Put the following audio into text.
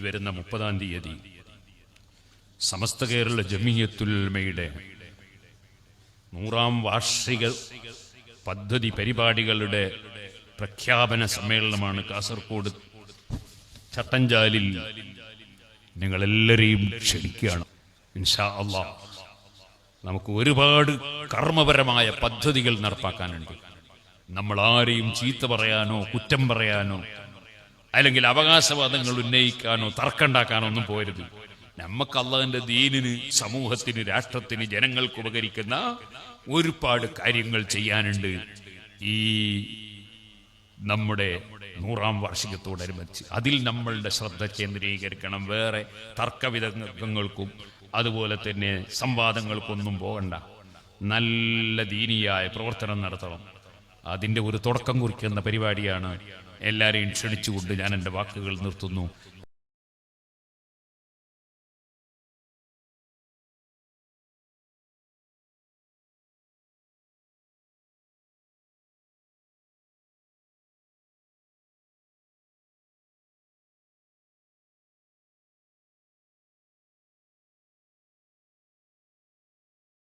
വരുന്ന മുപ്പതാം തീയതി. സമസ്ത കേരള ജമിയത്തുൽമയുടെ നൂറാം വാർഷിക പദ്ധതി പരിപാടികളുടെ പ്രഖ്യാപന സമ്മേളനമാണ് കാസർഗോഡ് ചട്ടഞ്ചാലിൽ നിങ്ങളെല്ലാരെയും ക്ഷണിക്കുകയാണ്. ഇൻഷാ അള്ളാ നമുക്ക് ഒരുപാട് കർമ്മപരമായ പദ്ധതികൾ നടപ്പാക്കാനുണ്ട്. നമ്മൾ ആരെയും ചീത്ത പറയാനോ കുറ്റം പറയാനോ അല്ലെങ്കിൽ അവകാശവാദങ്ങൾ ഉന്നയിക്കാനോ തർക്കമുണ്ടാക്കാനോ ഒന്നും പോരുത്. നമുക്ക് അള്ളാഹിന്റെ ദീനിന് സമൂഹത്തിന് രാഷ്ട്രത്തിന് ജനങ്ങൾക്ക് ഉപകരിക്കുന്ന ഒരുപാട് കാര്യങ്ങൾ ചെയ്യാനുണ്ട് ഈ നമ്മുടെ നൂറാം വാർഷികത്തോടനുബന്ധിച്ച്. അതിൽ നമ്മളുടെ ശ്രദ്ധ കേന്ദ്രീകരിക്കണം. വേറെ തർക്കവിതങ്ങൾക്കും അതുപോലെ തന്നെ സംവാദങ്ങൾക്കൊന്നും പോകണ്ട. നല്ല ദീനിയായ പ്രവർത്തനം നടത്തണം. അതിന്റെ ഒരു തുടക്കം കുറിക്കുന്ന പരിപാടിയാണ് എല്ലാവരെയും ക്ഷണിച്ചുകൊണ്ട് ഞാൻ എന്റെ വാക്കുകൾ നിർത്തുന്നു.